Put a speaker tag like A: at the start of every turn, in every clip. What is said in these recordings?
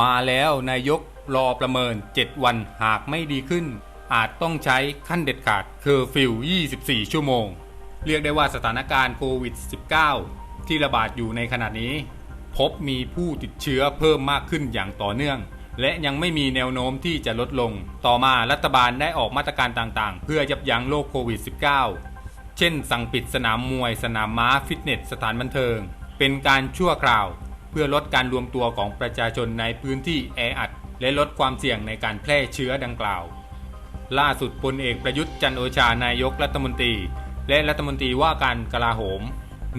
A: มาแล้วนายกรอประเมิน 7 วันหากไม่ดีขึ้น อาจต้องใช้ขั้นเด็ดขาดเคอร์ฟิว 24 ชั่วโมง เรียกได้ว่าสถานการณ์โควิด -19 ที่ระบาดอยู่ในขณะนี้ พบมีผู้ติดเชื้อเพิ่มมากขึ้นอย่างต่อเนื่อง และยังไม่มีแนวโน้มที่จะลดลง ต่อมารัฐบาลได้ออกมาตรการต่างๆ เพื่อยับยั้งโรคโควิด -19 เช่น สั่งปิดสนามมวย สนามม้าฟิตเนสสถานบันเทิง เป็นการชั่วคราว พื่อลดการรวมตัวของประชาชนในพื้นที่แออัด และลดความเสี่ยงในการแพร่เชื้อดังกล่าว ล่าสุดพลเอกประยุทธ์จันโอชานายกรัฐมนตรี และรัฐมนตรีว่าการกลาโหม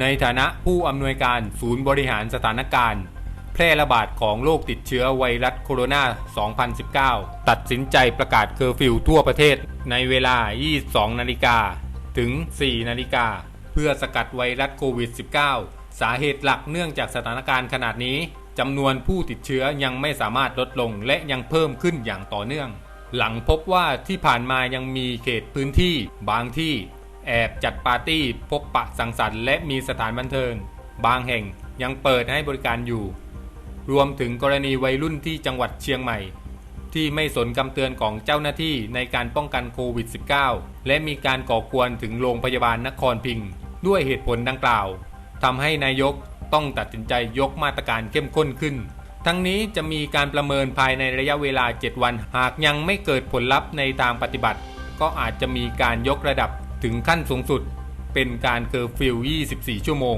A: ในฐานะผู้อำนวยการศูนย์บริหารสถานการณ์ แพร่ระบาดของโรคติดเชื้อไวรัสโคโรนา 2019 ตัดสินใจประกาศเคอร์ฟิวทั่วประเทศในเวลา 22 นาฬิกาถึง 4 นาฬิกา เพื่อสกัดไวรัสโควิด -19 สาเหตุหลักเนื่องจากสถานการณ์ขนาดนี้จำนวนผู้ติดเชื้อยังไม่สามารถลดลงและยังเพิ่มขึ้นอย่างต่อเนื่อง หลังพบว่าที่ผ่านมายังมีเขตพื้นที่ บางที่ แอบจัดปาร์ตี้ พบปะสังสรรค์และมีสถานบันเทิง บางแห่งยังเปิดให้บริการอยู่ รวมถึงกรณีวัยรุ่นที่จังหวัดเชียงใหม่ ที่ไม่สนคำเตือนของเจ้าหน้าที่ในการป้องกันโควิด -19 และมีการก่อกวนถึงโรงพยาบาลนครพิงค์ด้วยเหตุผลดังกล่าว ทำให้นายกต้องตัดสินใจยกมาตรการเข้มข้นขึ้น ทั้งนี้จะมีการประเมินภายในระยะเวลา 7 วัน หากยังไม่เกิดผลลัพธ์ในทางปฏิบัติ ก็อาจจะมีการยกระดับถึงขั้นสูงสุด เป็นการเคอร์ฟิว 24 ชั่วโมง